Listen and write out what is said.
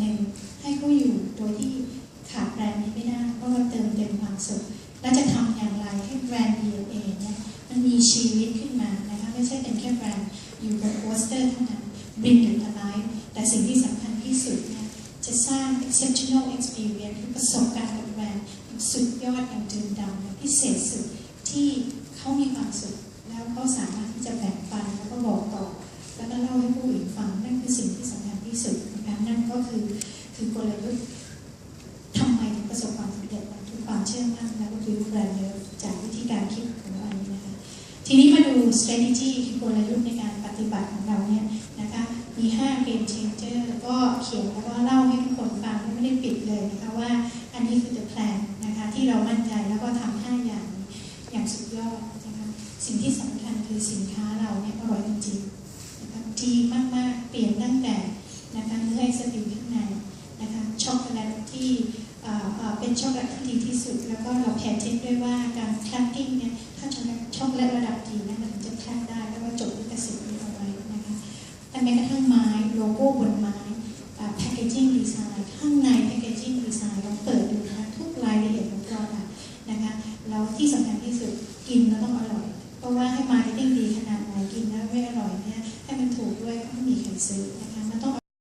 หนึ่งให้เขาอยู่โดยที่ขาดแบรนด์นี้ไม่ได้เพราะว่าเติมเต็มความสุขและจะทำอย่างไรให้แบรนด์ DNA เนี่ยมันมีชีวิตขึ้นมานะคะไม่ใช่เป็นแค่แบรนด์อยู่บนโปสเตอร์เท่านั้น bring it alive แต่สิ่งที่สำคัญที่สุดเนี่ยจะสร้าง exceptional experience คือประสบการณ์กับแบรนด์สุดยอดอย่างจืดดำอย่างพิเศษสุดที่เขามีความสุขแล้วเขาสามารถที่จะแบ่งปันแล้วก็บอกต่อ แล้วก็เล่าให้ผู้อื่นฟัง ก็คือคือกลยุทธ์ทำไมถึงประสบความสำเร็จคือความเชื่อมั่นแล้วก็คือแบรนด์เยอะจากวิธีการคิดของเราอันนี้นะคะทีนี้มาดู strategy คือกลยุทธ์ในการปฏิบัติของเราเนี่ยนะคะมี 5 game changer ก็เขียนแล้วก็เล่าให้ทุกคนฟังไม่ได้ปิดเลยนะคะว่าอันนี้คือ the plan นะคะที่เรามั่นใจแล้วก็ทำห้าอย่างอย่างสุดยอดนะคะสิ่งที่สำคัญคือสินค้าเราเนี่ยอร่อยจริงๆนะคะดีมากๆ เปลี่ยนตั้งแต่นะคะเนื้อ ไอศกรีมข้างในนะคะช็อกโกแลตที่เป็นช็อกโกแลตที่ดีที่สุด แล้วก็เราแพทเทนด้วยว่าการแคลปปิ้งเนี่ยถ้าช็อกโกแลตช็อกโกแลตระดับดีเนะมันจะแคลปได้แล้วก็จดลิขสิทธิ์นี้เอาไว้นะคะแต่แม้กระทั่งไม้โลโก้บนไม้แพคเกจิ้งดีไซน์ข้างในแพคเกจิ้งดีไซน์เราเปิดดูนะคะทุกรายละเอียดของ product นะคะแล้วที่สำคัญที่สุดกินแล้วต้องอร่อย เพราะว่าให้มา